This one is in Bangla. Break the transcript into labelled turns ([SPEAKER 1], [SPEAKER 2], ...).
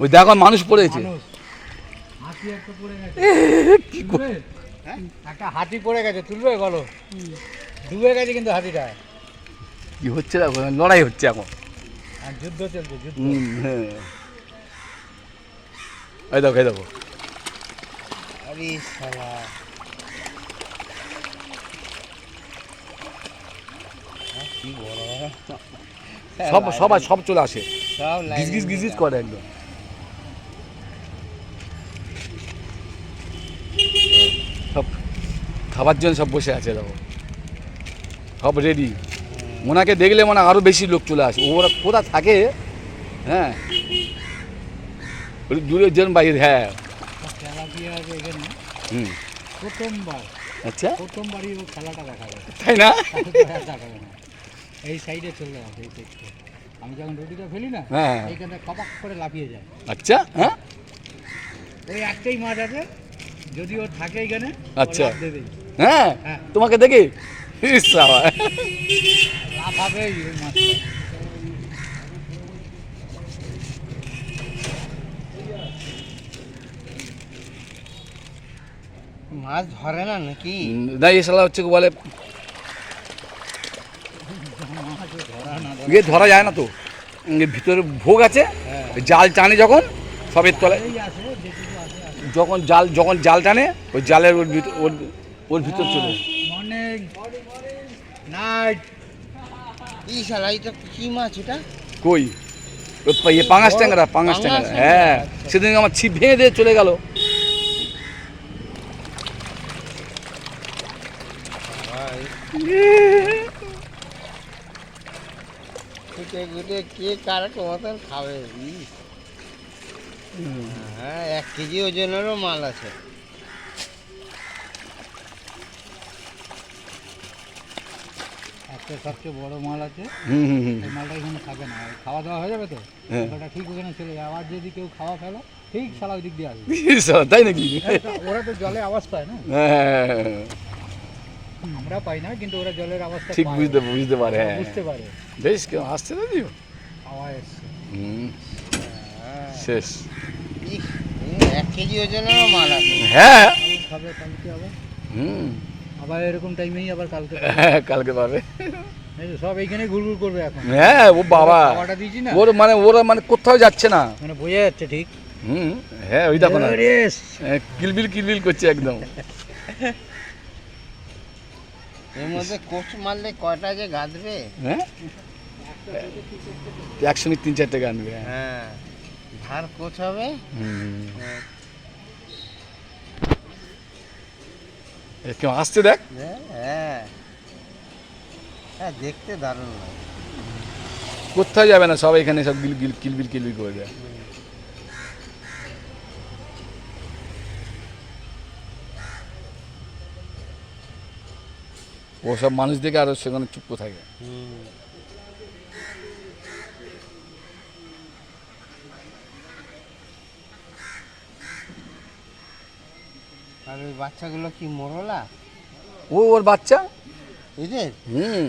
[SPEAKER 1] ওই দেখো মানুষ পড়েছে
[SPEAKER 2] একটা গেছে।
[SPEAKER 1] কি
[SPEAKER 2] একটা হাতি পড়ে গেছে তুলবে? বলো। ডুবে গেছে কিন্তু হাতিটা।
[SPEAKER 1] কি হচ্ছে লড়াই হচ্ছে এখন।
[SPEAKER 2] যুদ্ধ চলছে যুদ্ধ।
[SPEAKER 1] হ্যাঁ। এই দেখো এই দেখো।
[SPEAKER 2] আরে
[SPEAKER 1] সব সবাই সব চলে আসে।
[SPEAKER 2] সব
[SPEAKER 1] গিজ গিজ গিজ গিজ করে একদম। সব খাবার জন্য সব বসে আছে দেখো। সব রেডি ওনাকে দেখলে মানে আরও বেশি লোক চলে আসে ওরা কোথা থাকে? হ্যাঁ। দূরের জন বাইরে হ্যাঁ। হুম।
[SPEAKER 2] প্রথমবার
[SPEAKER 1] আচ্ছা।
[SPEAKER 2] প্রথমবারই ও খেলাটা দেখাবে
[SPEAKER 1] তাই না?
[SPEAKER 2] দেখাবে না এই সাইডে চলে এই সাইডে আমি যখন রুটিটা ফেলি না
[SPEAKER 1] হ্যাঁ।
[SPEAKER 2] এইখানে কপাক করে লাফিয়ে যায়।
[SPEAKER 1] আচ্ছা হ্যাঁ।
[SPEAKER 2] ওই একটাই আছে। যদি ও থাকে এখানে
[SPEAKER 1] আচ্ছা। হ্যাঁ?
[SPEAKER 2] হ্যাঁ।
[SPEAKER 1] তোমাকে দেখি?
[SPEAKER 3] মাছ ধরে না নাকি?
[SPEAKER 1] না এই শালা হচ্ছে বলে।
[SPEAKER 2] ধরা
[SPEAKER 1] ইয়ে ধরা যায় না তো। ভিতরে ভোগ আছে
[SPEAKER 2] হ্যাঁ।
[SPEAKER 1] জাল টানে যখন সবের তলায়। যখন জাল যখন জাল টানে ওই জালের ওর ভিতর ওর ওর ভিতর চলে।
[SPEAKER 2] মর্নিং নাইট
[SPEAKER 3] ই শালা এটা কি মাছ এটা?
[SPEAKER 1] কই? ওই ইয়ে পাঙাশ ট্যাংরা পাঙাশ ট্যাংরা। হ্যাঁ। সেদিন আমার ছিপ ভেঙে দিয়ে চলে গেল।
[SPEAKER 3] কে কার মতন খাবে। হ্যাঁ এক কেজি ওজনেরও মাল আছে।
[SPEAKER 2] একটা সবচেয়ে বড় মাল আছে।
[SPEAKER 1] হুম হুম হুম।
[SPEAKER 2] মালটা এখানে থাকে না। খাওয়া দাওয়া হয়ে যাবে তো?
[SPEAKER 1] হ্যাঁ।
[SPEAKER 2] ওটা ঠিক ওখানে চলে যাবে আবার যদি কেউ খাওয়া ফেলো ঠিক সালা ওই দিক দিয়ে আসবে।
[SPEAKER 1] তাই নাকি?
[SPEAKER 2] ওরা তো জলে আওয়াজ পায় না।
[SPEAKER 1] হ্যাঁ
[SPEAKER 2] আমরা পাই না কিন্তু ওরা জলের আওয়াজটা
[SPEAKER 1] ঠিক বুঝতে বুঝতে পারে হ্যাঁ
[SPEAKER 2] বুঝতে পারে।
[SPEAKER 1] বেশ কেউ আসছে না দিও
[SPEAKER 2] আওয়াজ এসছে।
[SPEAKER 1] হুম।
[SPEAKER 3] হ্যাঁ
[SPEAKER 1] শেষ।
[SPEAKER 3] এক কেজি ওজনেরও মাল আছে।
[SPEAKER 1] হ্যাঁ।
[SPEAKER 2] খাবে কালকে আবার।
[SPEAKER 1] হুম।
[SPEAKER 2] আবার এরকম টাইমেই আবার কালকে
[SPEAKER 1] হ্যাঁ কালকে পাবে।
[SPEAKER 2] সব এইখানে ঘুরঘুর করবে এখন।
[SPEAKER 1] হ্যাঁ ও বাবা। ওর মানে ওরা মানে কোথাও যাচ্ছে না।
[SPEAKER 2] মানে বোঝা যাচ্ছে ঠিক।
[SPEAKER 1] হুম হ্যাঁ ওই দেখো না। হ্যাঁ, কিলবিল কিলবিল করছে একদম।
[SPEAKER 3] এর মধ্যে কোচ মারলে কয়টা যে গাঁদবে?
[SPEAKER 1] হ্যাঁ? একসঙ্গে তিন চারটে গান
[SPEAKER 3] হ্যাঁ। ধার কোচ হবে হ্যাঁ,
[SPEAKER 1] কেউ আসছে দেখ।
[SPEAKER 3] হ্যাঁ হ্যাঁ। দেখতে দারুণ
[SPEAKER 1] কোথাও যাবে না সবাই এখানে সব গিল গিল কিলবিল কিলবিল করে যায় ও সব মানুষ দেখে আরও সেখানে চুপ করে থাকে
[SPEAKER 3] আর ওই বাচ্চাগুলো কি মোরলা?
[SPEAKER 1] ও ওর বাচ্চা?
[SPEAKER 3] এদের?
[SPEAKER 1] হুম।